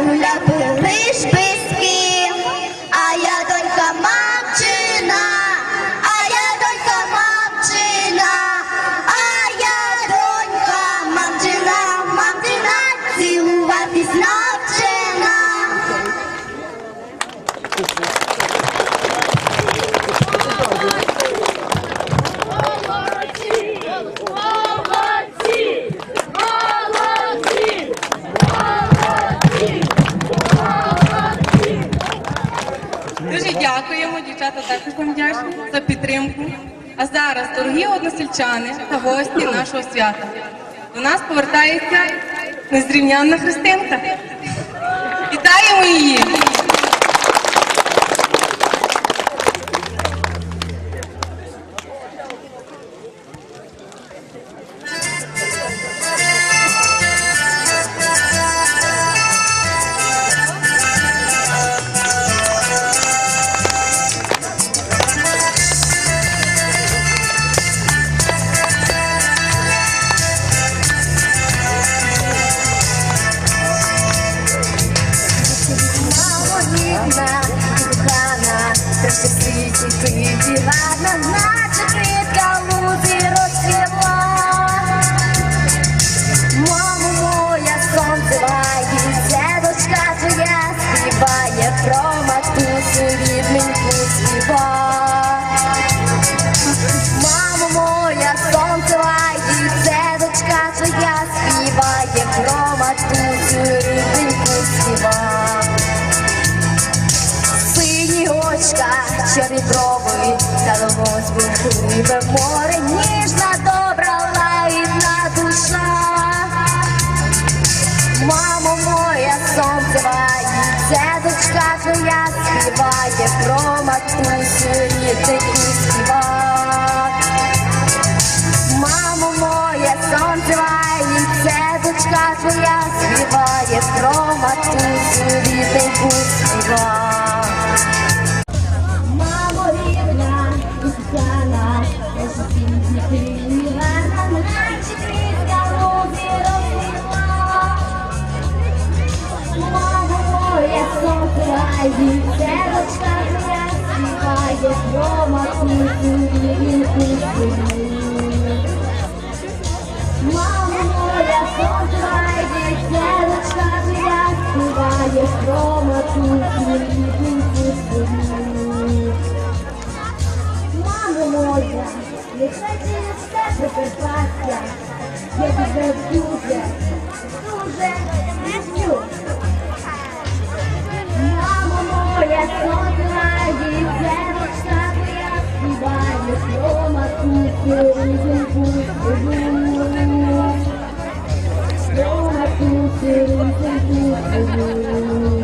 mulher А зараз, дорогі односельчани та гості нашого свята, до нас повертається незрівнянна Христинка. Вітаємо її! Ніби море, ніжна, добра, лагідна душа. Мамо моя, сонце це дочка твоя співає, про матусю і співак. Мамо моя, сонце це дочка твоя співає, про матусю рідний співа. 别人在乎的模样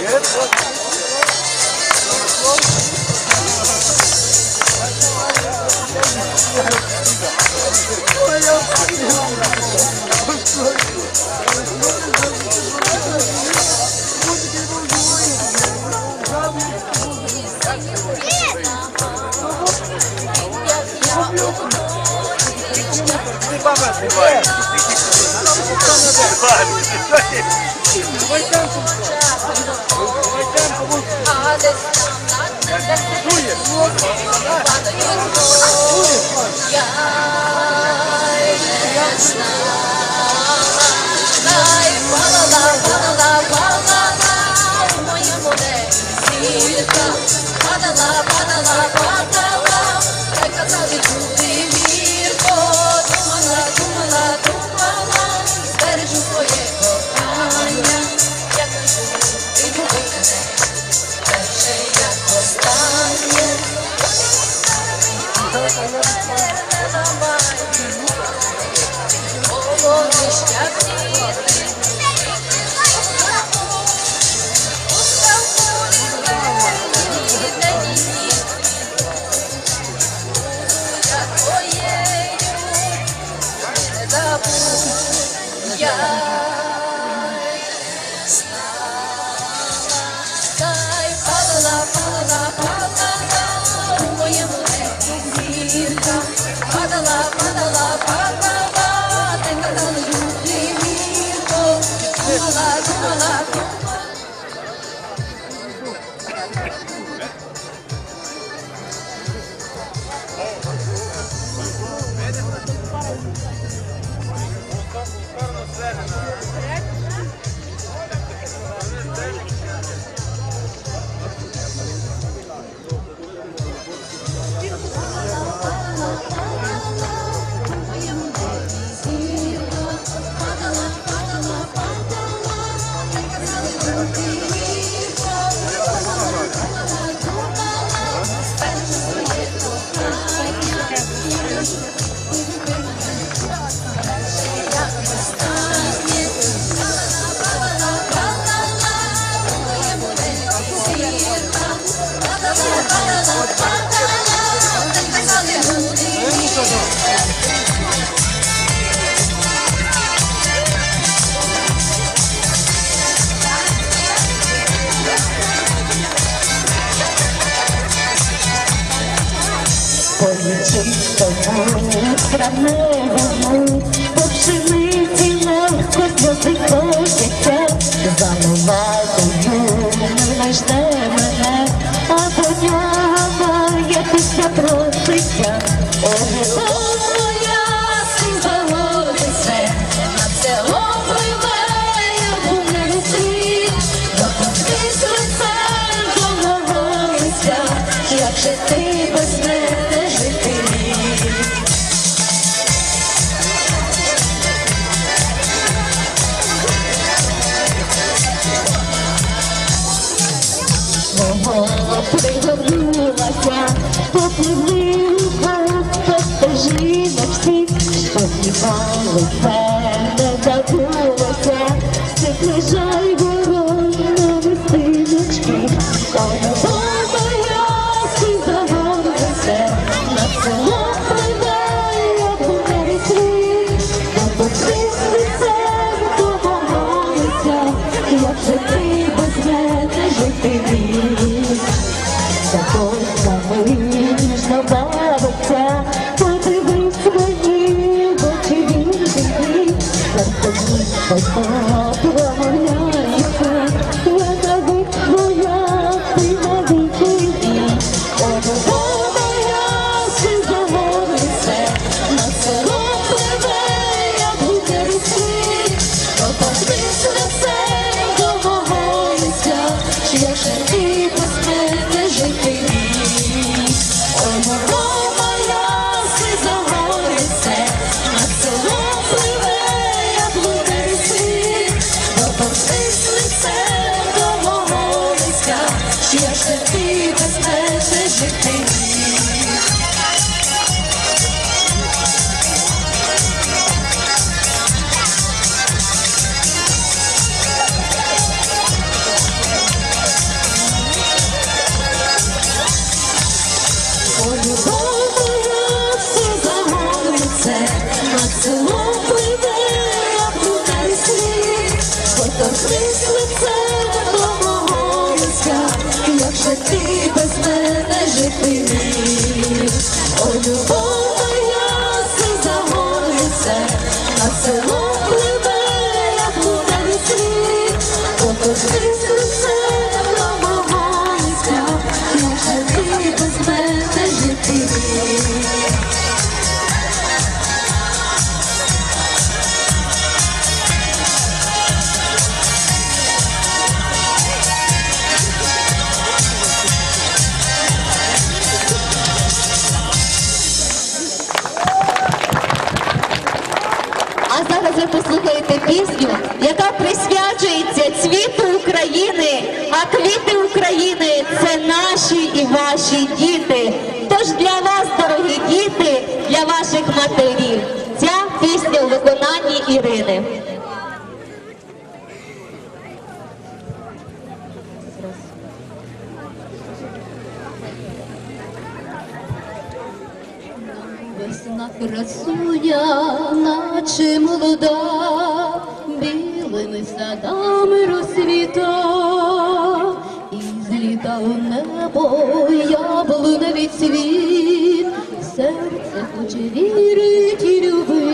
Yes, Миронович. Ні, його не є. Є? Ти Deus. Странному по пшениці легко сльози котяться, за новатою не жде мене, а по нього моя серцем як же ти без пригорнулася, попливли по стежинах всіх, сподівалися, не забулося, всіх лежай ворон на вестиночки, ой, моя загорнеться, над селом пливе, як у мереці, допусти серцем домовилися, як же Ще ж ти безпечне жити. А квіти України це наші і ваші діти. Тож для вас, дорогі діти, для ваших матерів, ця пісня у виконанні Ірини. Весна красуня, наче молода, білими садами розсвіта, світало небо, яблуна від світ, серце хоче вірить і любить.